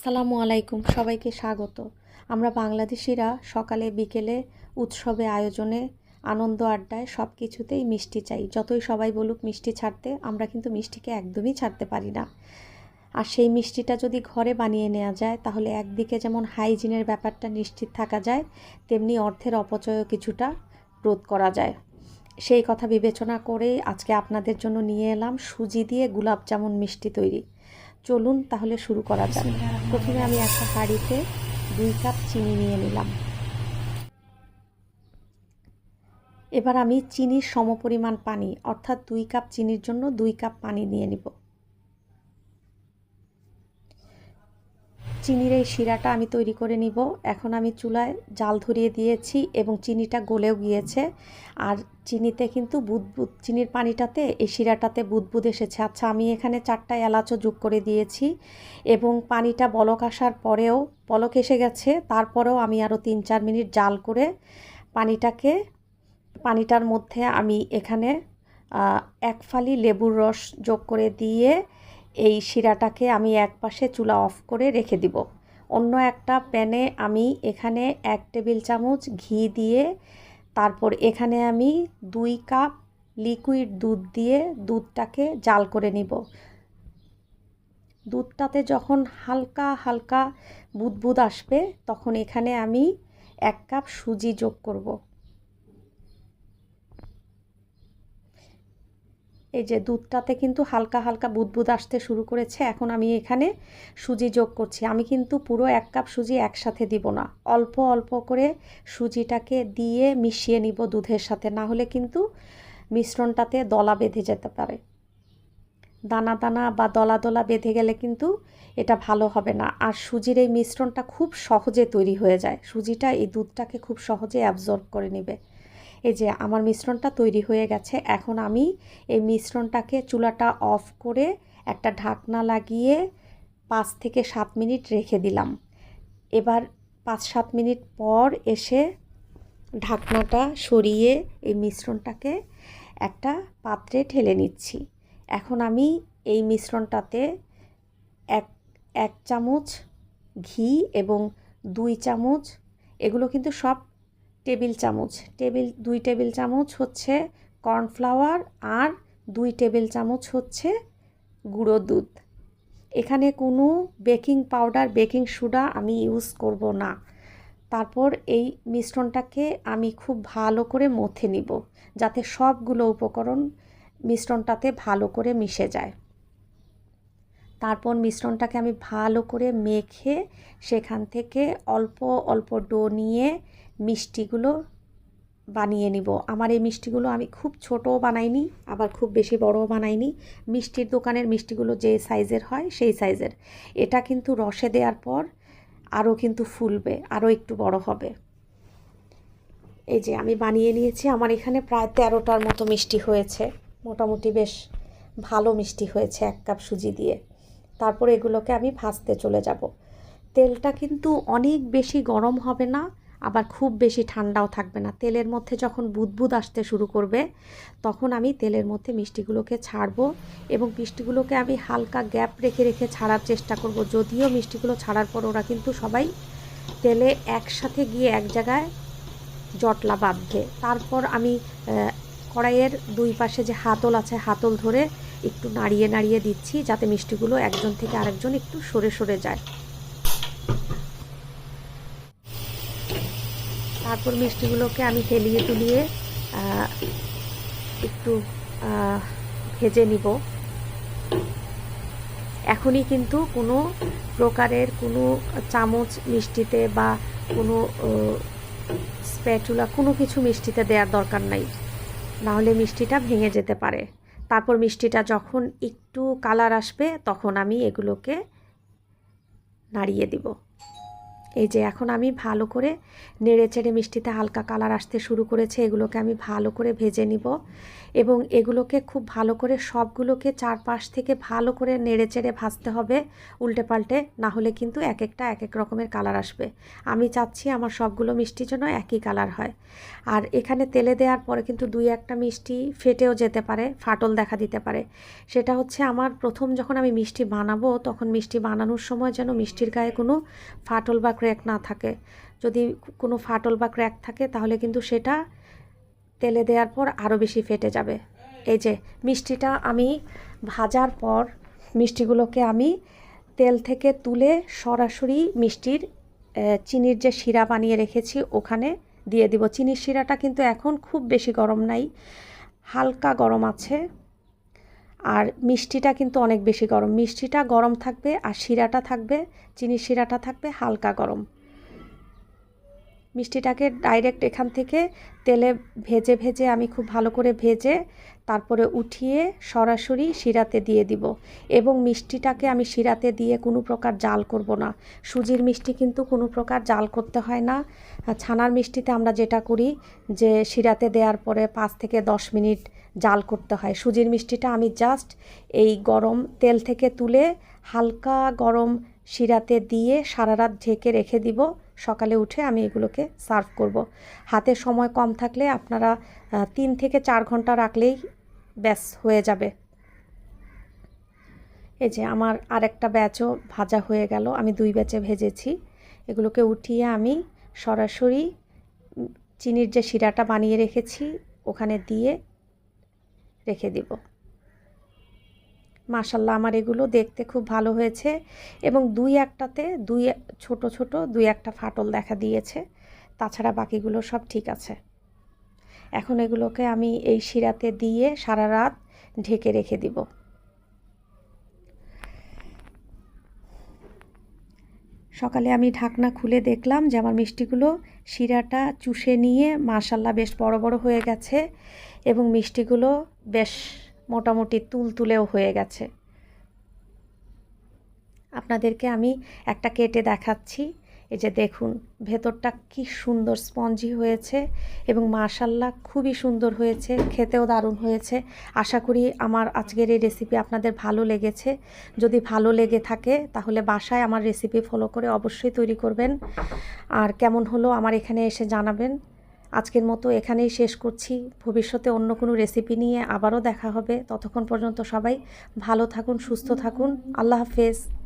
আসসালামু আলাইকুম, সবাইকে স্বাগত। আমরা বাংলাদেশিরা সকালে, বিকেলে উৎসবে, আয়োজনে আনন্দ আড্ডায় সব কিছুতেই মিষ্টি চাই। যতই সবাই বলুক মিষ্টি ছাড়তে, আমরা কিন্তু মিষ্টিকে একদমই ছাড়তে পারি না। আর সেই মিষ্টিটা যদি ঘরে বানিয়ে নেওয়া যায়, তাহলে একদিকে যেমন হাইজিনের ব্যাপারটা নিশ্চিত থাকা যায়, তেমনি অর্থের অপচয়ও কিছুটা রোধ করা যায়। সেই কথা বিবেচনা করেই আজকে আপনাদের জন্য নিয়ে এলাম সুজি দিয়ে গুলাব জামুন মিষ্টি তৈরি। চলুন তাহলে শুরু করা যাক। প্রথমে আমি একটা হাঁড়িতে দুই কাপ চিনি নিয়ে নিলাম। এবার আমি চিনির সমপরিমাণ পানি অর্থাৎ দুই কাপ চিনির জন্য দুই কাপ পানি নিয়ে নিব। চিনির এই শিরাটা আমি তৈরি করে নিব। এখন আমি চুলায় জাল ধরিয়ে দিয়েছি এবং চিনিটা গলেও গিয়েছে। আর চিনিতে কিন্তু বুদবুদ, চিনির পানিটাতে এই শিরাটাতে বুদবুদ এসেছে। আচ্ছা আমি এখানে চারটা এলাচও যোগ করে দিয়েছি এবং পানিটা বলক আসার পরেও, বলক এসে গেছে। তারপরেও আমি আরও তিন চার মিনিট জাল করে পানিটাকে, পানিটার মধ্যে আমি এখানে এক ফালি লেবুর রস যোগ করে দিয়ে এই শিরাটাকে আমি এক পাশে চুলা অফ করে রেখে দিব। অন্য একটা প্যানে আমি এখানে এক টেবিল চামচ ঘি দিয়ে তারপর এখানে আমি দুই কাপ লিকুইড দুধ দিয়ে দুধটাকে জাল করে নিব। দুধটাতে যখন হালকা হালকা বুদবুদ আসবে, তখন এখানে আমি এক কাপ সুজি যোগ করব। এই যে দুধটাতে কিন্তু হালকা হালকা বুদবুদ আসতে শুরু করেছে, এখন আমি এখানে সুজি যোগ করছি। আমি কিন্তু পুরো এক কাপ সুজি একসাথে দিব না। অল্প অল্প করে সুজিটাকে দিয়ে মিশিয়ে নিব দুধের সাথে, না হলে কিন্তু মিশ্রণটাতে দলা বেঁধে যেতে পারে। দানা দানা বা দলা দলা বেঁধে গেলে কিন্তু এটা ভালো হবে না। আর সুজির এই মিশ্রণটা খুব সহজে তৈরি হয়ে যায়। সুজিটা এই দুধটাকে খুব সহজে অ্যাবজর্ব করে নেবে। এই যে আমার মিশ্রণটা তৈরি হয়ে গেছে, এখন আমি এই মিশ্রণটাকে চুলাটা অফ করে একটা ঢাকনা লাগিয়ে পাঁচ থেকে সাত মিনিট রেখে দিলাম। এবার পাঁচ সাত মিনিট পর এসে ঢাকনাটা সরিয়ে এই মিশ্রণটাকে একটা পাত্রে ঢেলে নিচ্ছি। এখন আমি এই মিশ্রণটাতে এক এক চামচ ঘি এবং দুই চামচ, এগুলো কিন্তু সব টেবিল চামচ। টেবিল, দুই টেবিল চামচ হচ্ছে কর্নফ্লাওয়ার আর দুই টেবিল চামচ হচ্ছে গুঁড়ো দুধ। এখানে কোনো বেকিং পাউডার, বেকিং সোডা আমি ইউজ করব না। তারপর এই মিশ্রণটাকে আমি খুব ভালো করে মথে নিব যাতে সবগুলো উপকরণ মিশ্রণটাতে ভালো করে মিশে যায়। তারপর মিশ্রণটাকে আমি ভালো করে মেখে সেখান থেকে অল্প অল্প ডো নিয়ে মিষ্টিগুলো বানিয়ে নিব। আমার এই মিষ্টিগুলো আমি খুব ছোটও বানাইনি, আবার খুব বেশি বড়ও বানাইনি। মিষ্টির দোকানের মিষ্টিগুলো যে সাইজের হয় সেই সাইজের। এটা কিন্তু রসে দেওয়ার পর আরও কিন্তু ফুলবে, আরও একটু বড় হবে। এই যে আমি বানিয়ে নিয়েছি, আমার এখানে প্রায় তেরোটার মতো মিষ্টি হয়েছে। মোটামুটি বেশ ভালো মিষ্টি হয়েছে এক কাপ সুজি দিয়ে। তারপর এগুলোকে আমি ভাজতে চলে যাব। তেলটা কিন্তু অনেক বেশি গরম হবে না আবার খুব বেশি ঠান্ডাও থাকবে না। তেলের মধ্যে যখন বুদবুদ আসতে শুরু করবে, তখন আমি তেলের মধ্যে মিষ্টিগুলোকে ছাড়বো এবং মিষ্টিগুলোকে আমি হালকা গ্যাপ রেখে রেখে ছাড়ার চেষ্টা করব। যদিও মিষ্টিগুলো ছাড়ার পর ওরা কিন্তু সবাই তেলে একসাথে গিয়ে এক জায়গায় জটলা বাঁধবে। তারপর আমি কড়াইয়ের দুই পাশে যে হাতল আছে, হাতল ধরে একটু নাড়িয়ে নাড়িয়ে দিচ্ছি যাতে মিষ্টিগুলো একজন থেকে আরেকজন একটু সরে সরে যায়। তারপর মিষ্টিগুলোকে আমি হেলিয়ে তুলিয়ে একটু ভেজে নিব। এখনই কিন্তু কোনো প্রকারের কোনো চামচ মিষ্টিতে বা কোনো স্প্যাচুলা কোনো কিছু মিষ্টিতে দেওয়ার দরকার নাই। নাহলে মিষ্টিটা ভেঙে যেতে পারে। তারপর মিষ্টিটা যখন একটু কালার আসবে, তখন আমি এগুলোকে নাড়িয়ে দিব। এই যে এখন আমি ভালো করে নেড়ে চেড়ে মিষ্টিতে হালকা কালার আসতে শুরু করেছে, এগুলোকে আমি ভালো করে ভেজে নিব এবং এগুলোকে খুব ভালো করে সবগুলোকে চারপাশ থেকে ভালো করে নেড়ে চেড়ে ভাজতে হবে উল্টে পাল্টে, না হলে কিন্তু এক একটা, এক এক রকমের কালার আসবে। আমি চাচ্ছি আমার সবগুলো মিষ্টির জন্য একই কালার হয়। আর এখানে তেলে দেওয়ার পরে কিন্তু দুই একটা মিষ্টি ফেটেও যেতে পারে, ফাটল দেখা দিতে পারে। সেটা হচ্ছে আমার প্রথম যখন আমি মিষ্টি বানাবো, তখন মিষ্টি বানানোর সময় যেন মিষ্টির গায়ে কোনো ফাটল বা ক্র্যাক না থাকে। যদি কোনো ফাটল বা ক্র্যাক থাকে, তাহলে কিন্তু সেটা তেলে দেওয়ার পর আরও বেশি ফেটে যাবে। এই যে মিষ্টিটা আমি ভাজার পর মিষ্টিগুলোকে আমি তেল থেকে তুলে সরাসরি মিষ্টির চিনির যে শিরা বানিয়ে রেখেছি, ওখানে দিয়ে দিব। চিনির শিরাটা কিন্তু এখন খুব বেশি গরম নাই, হালকা গরম আছে। আর মিষ্টিটা কিন্তু অনেক বেশি গরম। মিষ্টিটা গরম থাকবে আর শিরাটা থাকবে, চিনির শিরাটা থাকবে হালকা গরম। মিষ্টিটাকে ডাইরেক্ট এখান থেকে তেলে ভেজে ভেজে আমি খুব ভালো করে ভেজে তারপরে উঠিয়ে সরাসরি শিরাতে দিয়ে দিব। এবং মিষ্টিটাকে আমি শিরাতে দিয়ে কোনো প্রকার জাল করব না। সুজির মিষ্টি কিন্তু কোনো প্রকার জাল করতে হয় না। ছানার মিষ্টিতে আমরা যেটা করি যে শিরাতে দেওয়ার পরে পাঁচ থেকে দশ মিনিট জাল করতে হয়। সুজির মিষ্টিটা আমি জাস্ট এই গরম তেল থেকে তুলে হালকা গরম শিরাতে দিয়ে সারা রাত ঢেকে রেখে দিব। সকালে উঠে আমি এগুলোকে সার্ভ করব। হাতে সময় কম থাকলে আপনারা তিন থেকে চার ঘণ্টা রাখলেই ব্যাস হয়ে যাবে। এই যে আমার আরেকটা ব্যাচও ভাজা হয়ে গেল। আমি দুই ব্যাচে ভেজেছি। এগুলোকে উঠিয়ে আমি সরাসরি চিনির যে শিরাটা বানিয়ে রেখেছি, ওখানে দিয়ে রেখে দিব। মাশাল্লাহ আমার এগুলো দেখতে খুব ভালো হয়েছে এবং দুই একটাতে দুই ছোট ছোট দুই একটা ফাটল দেখা দিয়েছে। তাছাড়া বাকিগুলো সব ঠিক আছে। এখন এগুলোকে আমি এই শিরাতে দিয়ে সারা রাত ঢেকে রেখে দিব। সকালে আমি ঢাকনা খুলে দেখলাম যে আমার মিষ্টিগুলো শিরাটা চুষে নিয়ে মাশাল্লাহ বেশ বড় বড় হয়ে গেছে এবং মিষ্টিগুলো বেশ মোটামুটি তুলতুলেও হয়ে গেছে। আপনাদেরকে আমি একটা কেটে দেখাচ্ছি। এই যে দেখুন, ভেতরটা কি সুন্দর স্পঞ্জি হয়েছে এবং মাশাল্লাহ খুবই সুন্দর হয়েছে, খেতেও দারুণ হয়েছে। আশা করি আমার আজকের এই রেসিপি আপনাদের ভালো লেগেছে। যদি ভালো লেগে থাকে, তাহলে বাসায় আমার রেসিপি ফলো করে অবশ্যই তৈরি করবেন। আর কেমন হলো আমার এখানে এসে জানাবেন। আজকের মতো এখানেই শেষ করছি। ভবিষ্যতে অন্য কোনো রেসিপি নিয়ে আবারও দেখা হবে। ততক্ষণ পর্যন্ত সবাই ভালো থাকুন, সুস্থ থাকুন। আল্লাহ হাফেজ।